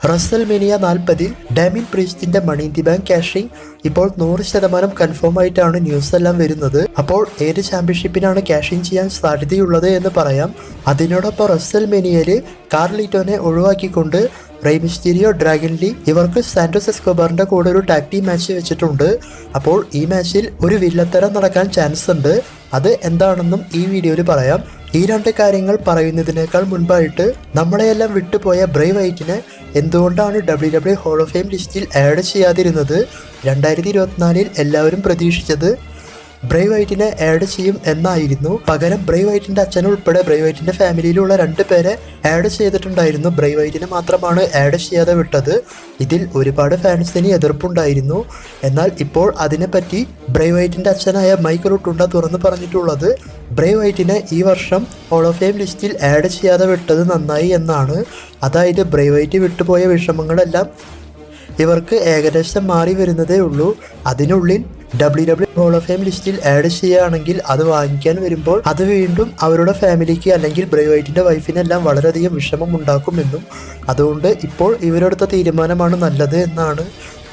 Russell മിനിയ നാൽപ്പതിൽ Damian പ്രീസ്റ്റിന്റെ money the bank cashing ഇപ്പോൾ നൂറ് ശതമാനം കൺഫേം ആയിട്ടാണ് ന്യൂസ് എല്ലാം വരുന്നത്. അപ്പോൾ ഏത് ചാമ്പ്യൻഷിപ്പിനാണ് ക്യാഷിംഗ് ചെയ്യാൻ സാധ്യതയുള്ളത് എന്ന് പറയാം. അതിനോടൊപ്പം റസൽ മിനിയയിൽ കാർലിറ്റോനെ ഒഴിവാക്കിക്കൊണ്ട് റെയ്മിസ്റ്റീരിയോ ഡ്രാഗൺ ലീ ഇവർക്ക് സാന്റോസ് എസ്കോബാറിന്റെ കൂടെ ഒരു ടാക് ടീം മാച്ച് വെച്ചിട്ടുണ്ട്. അപ്പോൾ ഈ മാച്ചിൽ ഒരു വില്ലത്തരം നടക്കാൻ ചാൻസ് ഉണ്ട്. അത് എന്താണെന്നും ഈ വീഡിയോയിൽ പറയാം. ഈ രണ്ട് കാര്യങ്ങൾ പറയുന്നതിനേക്കാൾ മുൻപായിട്ട് നമ്മളെയെല്ലാം വിട്ടുപോയ ബ്രൈവ് വൈറ്റിനെ എന്തുകൊണ്ടാണ് W W hall of fame ലിസ്റ്റിൽ ആഡ് ചെയ്യാതിരുന്നത്? രണ്ടായിരത്തി ഇരുപത്തിനാലിൽ എല്ലാവരും പ്രതീക്ഷിച്ചത് ബ്രൈവ് വൈറ്റിനെ ആഡ് ചെയ്യും എന്നായിരുന്നു. പകരം ബ്രൈവ് വൈറ്റിന്റെ അച്ഛൻ ഉൾപ്പെടെ ബ്രൈവ് വൈറ്റിന്റെ ഫാമിലിയിലുള്ള രണ്ട് പേരെ ആഡ് ചെയ്തിട്ടുണ്ടായിരുന്നു. ബ്രൈവ് വൈറ്റിനെ മാത്രമാണ് ആഡ് ചെയ്യാതെ വിട്ടത്. ഇതിൽ ഒരുപാട് ഫാൻസിന് എതിർപ്പുണ്ടായിരുന്നു. എന്നാൽ ഇപ്പോൾ അതിനെപ്പറ്റി ബ്രൈവ് വൈറ്റിന്റെ അച്ഛനായ മൈക്കൽ ഉട്ടുണ്ട തുറന്നു പറഞ്ഞിട്ടുള്ളത് ബ്രൈവ് വൈറ്റിനെ ഈ വർഷം ഹോൾ ഓഫ് ഫെയിം ലിസ്റ്റിൽ ആഡ് ചെയ്യാതെ വിട്ടത് നന്നായി എന്നാണ്. അതായത് ബ്രേവ് വൈറ്റ് വിട്ടുപോയ വിഷമങ്ങളെല്ലാം ഇവർക്ക് ഏകദേശം മാറി വരുന്നതേ ഉള്ളൂ. അതിനുള്ളിൽ W W hall of fame ലിസ്റ്റിൽ ആഡ് ചെയ്യുകയാണെങ്കിൽ അത് വാങ്ങിക്കാൻ വരുമ്പോൾ അത് വീണ്ടും അവരുടെ ഫാമിലിക്ക് അല്ലെങ്കിൽ ബ്രൈവൈറ്റിന്റെ വൈഫിനെല്ലാം വളരെയധികം വിഷമം ഉണ്ടാക്കുമെന്നും. അതുകൊണ്ട് ഇപ്പോൾ ഇവരെടുത്ത തീരുമാനമാണ് നല്ലത് എന്നാണ്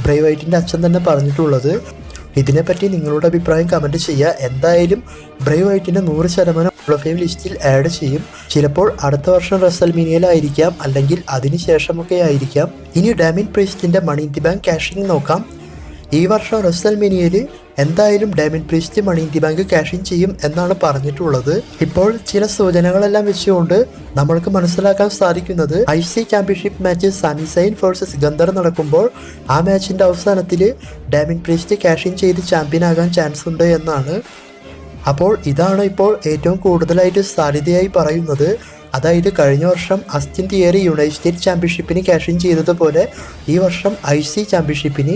ബ്രൈവൈറ്റിന്റെ അച്ഛൻ തന്നെ പറഞ്ഞിട്ടുള്ളത്. ഇതിനെപ്പറ്റി നിങ്ങളുടെ അഭിപ്രായം കമന്റ് ചെയ്യുക. എന്തായാലും ബ്രൈവ് വൈറ്റിന്റെ നൂറ് ശതമാനം ഹോൾ ലിസ്റ്റിൽ ആഡ് ചെയ്യും. ചിലപ്പോൾ അടുത്ത വർഷം റസൽമീനിയയിലായിരിക്കാം അല്ലെങ്കിൽ അതിനുശേഷമൊക്കെ ആയിരിക്കാം. ഇനി ഡാമിൻ പ്രീസ്റ്റിന്റെ മണി ദി ബാങ്ക് ക്യാഷിംഗ് നോക്കാം. ഈ വർഷം റസൽമീനിയയിൽ എന്തായാലും Damian Priest money in the bank cash in ചെയ്യും എന്നാണ് പറഞ്ഞിട്ടുള്ളത്. ഇപ്പോൾ ചില സൂചനകളെല്ലാം വെച്ചുകൊണ്ട് നമ്മൾക്ക് മനസ്സിലാക്കാൻ സാധിക്കുന്നത് I C championship match Sami Zayn versus Gunther നടക്കുമ്പോൾ ആ മാച്ചിന്റെ അവസാനത്തിൽ ഡാമിൻ പ്രീസ്റ്റ് ക്യാഷ് ഇൻ ചെയ്ത് ചാമ്പ്യൻ ആകാൻ ചാൻസ് ഉണ്ട് എന്നാണ്. അപ്പോൾ ഇതാണ് ഇപ്പോൾ ഏറ്റവും കൂടുതലായിട്ട് സാധ്യതയായി പറയുന്നത്. അതായത് കഴിഞ്ഞ വർഷം അസ്റ്റിൻ തിയറി യുണൈറ്റഡ് സ്റ്റേറ്റ് ചാമ്പ്യൻഷിപ്പിന് ക്യാഷ് ഇൻ ചെയ്തതുപോലെ ഈ വർഷം ഐ സി ചാമ്പ്യൻഷിപ്പിന്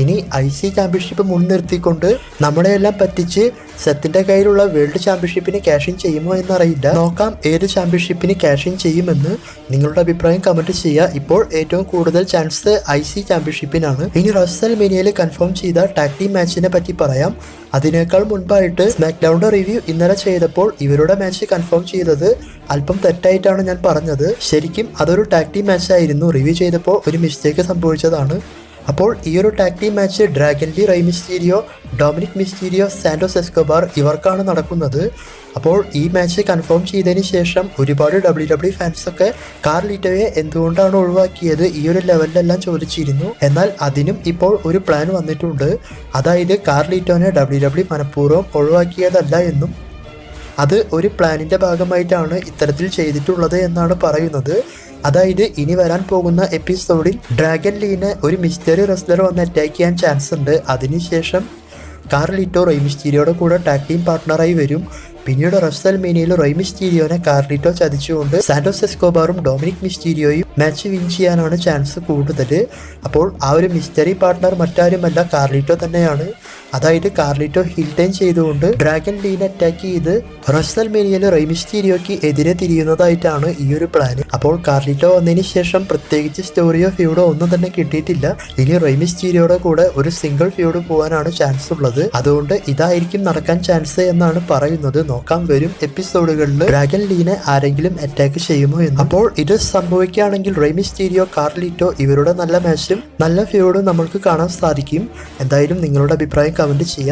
ഇനി ഐ സി ചാമ്പ്യൻഷിപ്പ് മുൻനിർത്തിക്കൊണ്ട് നമ്മളെയെല്ലാം പറ്റിച്ച് സെത്തിന്റെ കയ്യിലുള്ള വേൾഡ് ചാമ്പ്യൻഷിപ്പിന് ഇൻ ചെയ്യുമോ എന്നറിയില്ല നോക്കാം ഏത് ചാമ്പ്യൻഷിപ്പിന് ഇൻ ചെയ്യുമെന്ന്. നിങ്ങളുടെ അഭിപ്രായം കമന്റ് ചെയ്യുക. ഇപ്പോൾ ഏറ്റവും കൂടുതൽ ചാൻസ് ഐ സി ചാമ്പ്യൻഷിപ്പിനാണ്. ഇനി റസൽ മിനിയയിൽ കൺഫേം ചെയ്ത ടാക്ടി മാച്ചിനെ പറ്റി പറയാം. അതിനേക്കാൾ മുൻപായിട്ട് സ്മാക്ക്ഡൗണിന്റെ റിവ്യൂ ഇന്നലെ ചെയ്തപ്പോൾ ഇവരുടെ മാച്ച് കൺഫേം ചെയ്തത് അല്പം തെറ്റായിട്ടാണ് ഞാൻ പറഞ്ഞത്. ശരിക്കും അതൊരു ടാക്ടി മാച്ച് ആയിരുന്നു. റിവ്യൂ ചെയ്തപ്പോൾ ഒരു മിസ്റ്റേക്ക് സംഭവിച്ചതാണ്. അപ്പോൾ ഈ ഒരു tag match Dragon D Rey Mysterio Dominik Mysterio Santos Escobar ഇവർക്കാണ് നടക്കുന്നത്. അപ്പോൾ ഈ മാച്ച് കൺഫേം ചെയ്തതിന് ശേഷം ഒരുപാട് ഡബ്ല്യു ഡബ്ല്യു ഫാൻസൊക്കെ കാർലിറ്റോയെ എന്തുകൊണ്ടാണ് ഒഴിവാക്കിയത്? ഈ ഒരു ലെവലിലെല്ലാം ചോദിച്ചിരുന്നു. എന്നാൽ അതിനും ഇപ്പോൾ ഒരു പ്ലാൻ വന്നിട്ടുണ്ട്. അതായത് കാർലിറ്റോനെ ഡബ്ല്യു ഡബ്ല്യു മനഃപൂർവം ഒഴിവാക്കിയതല്ല എന്നും അത് ഒരു പ്ലാനിന്റെ ഭാഗമായിട്ടാണ് ഇത്തരത്തിൽ ചെയ്തിട്ടുള്ളത് എന്നാണ് പറയുന്നത്. അതായത് ഇനി വരാൻ പോകുന്ന എപ്പിസോഡിൽ ഡ്രാഗൻ ലീനെ ഒരു മിസ്റ്ററി റെസ്ലർ വന്ന് അറ്റാക്ക് ചെയ്യാൻ ചാൻസ് ഉണ്ട്. അതിനുശേഷം കാർലിറ്റോ റൈമിസ്റ്റീരിയോയുടെ കൂടെ ടാക് ടീം പാർട്ട്ണറായി വരും. പിന്നീട് റസ്സൽ മീനിയിൽ റൊയ് മിസ്റ്റീരിയോനെ കാർലിറ്റോ ചതിച്ചുകൊണ്ട് സാന്റോസ് എസ്കോബാറും ഡൊമിനിക് മിസ്റ്റീരിയോയും മാച്ച് വിൻ ചെയ്യാനാണ് ചാൻസ് കൂടുതൽ അപ്പോൾ ആ ഒരു മിസ്റ്ററി പാർട്ട്ണർ മറ്റാരുമല്ല കാർലിറ്റോ തന്നെയാണ്. അതായത് കാർലിറ്റോ ഹിൽ ടൈം ചെയ്തുകൊണ്ട് ഡ്രാഗൺ ലീൻ അറ്റാക്ക് ചെയ്ത് റസൽ മേനിയയിൽ റൈമിസ്റ്റീരിയോക്ക് എതിരെ തിരിയുന്നതായിട്ടാണ് ഈ ഒരു പ്ലാൻ അപ്പോൾ കാർലിറ്റോ വന്നതിന് ശേഷം പ്രത്യേകിച്ച് സ്റ്റോറിയോ ഫ്യൂഡോ ഒന്നും തന്നെ കിട്ടിയിട്ടില്ല. ഇനി റൈമിസ്റ്റീരിയോയുടെ കൂടെ ഒരു സിംഗിൾ ഫ്യൂഡ് പോകാനാണ് ചാൻസ് ഉള്ളത്. അതുകൊണ്ട് ഇതായിരിക്കും നടക്കാൻ ചാൻസ് എന്നാണ് പറയുന്നത്. നോക്കാൻ വരും എപ്പിസോഡുകളിൽ ഡ്രാഗൻ ലീനെ ആരെങ്കിലും അറ്റാക്ക് ചെയ്യുമോ എന്ന്. അപ്പോൾ ഇത് സംഭവിക്കുകയാണെങ്കിൽ റൈമിസ്റ്റീരിയോ കാർലിറ്റോ ഇവരുടെ നല്ല മാച്ചും നല്ല ഫ്യൂഡും നമുക്ക് കാണാൻ സാധിക്കും. എന്തായാലും നിങ്ങളുടെ അഭിപ്രായം കമന്റ് ചെയ്യാം.